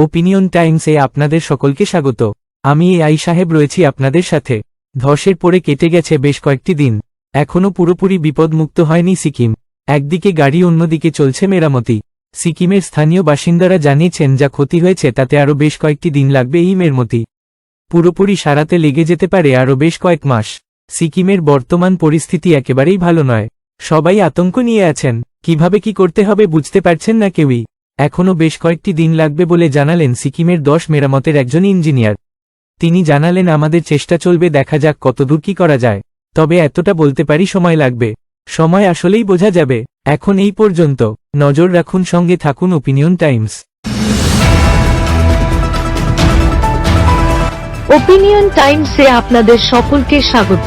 Opinion টাইমসে আপনাদের সকলকে স্বাগত। আমি এ আই সাহেব রয়েছি আপনাদের সাথে। ধসের পরে কেটে গেছে বেশ কয়েকটি দিন। এখনও পুরোপুরি বিপদমুক্ত হয়নি সিকিম। একদিকে গাড়ি অন্যদিকে চলছে মেরামতি। সিকিমের স্থানীয় বাসিন্দারা জানিয়েছেন, যা ক্ষতি হয়েছে তাতে আরও বেশ কয়েকটি দিন লাগবে এই মেরমতি। পুরোপুরি সারাতে লেগে যেতে পারে আরও বেশ কয়েক মাস। সিকিমের বর্তমান পরিস্থিতি একেবারেই ভালো নয়। সবাই আতঙ্ক নিয়ে আছেন। কীভাবে কি করতে হবে বুঝতে পারছেন না কেউই। এখনও বেশ কয়েকটি দিন লাগবে বলে জানালেন সিকিমের দশ মেরামতের একজন ইঞ্জিনিয়ার। তিনি জানালেন, আমাদের চেষ্টা চলবে, দেখা যাক কতদূর কি করা যায়। তবে এতটা বলতে পারি সময় লাগবে। সময় আসলেই বোঝা যাবে। এখন এই পর্যন্ত। নজর রাখুন, সঙ্গে থাকুন ওপিনিয়ন টাইমস। ওপিনিয়ন টাইমসে আপনাদের সকলকে স্বাগত।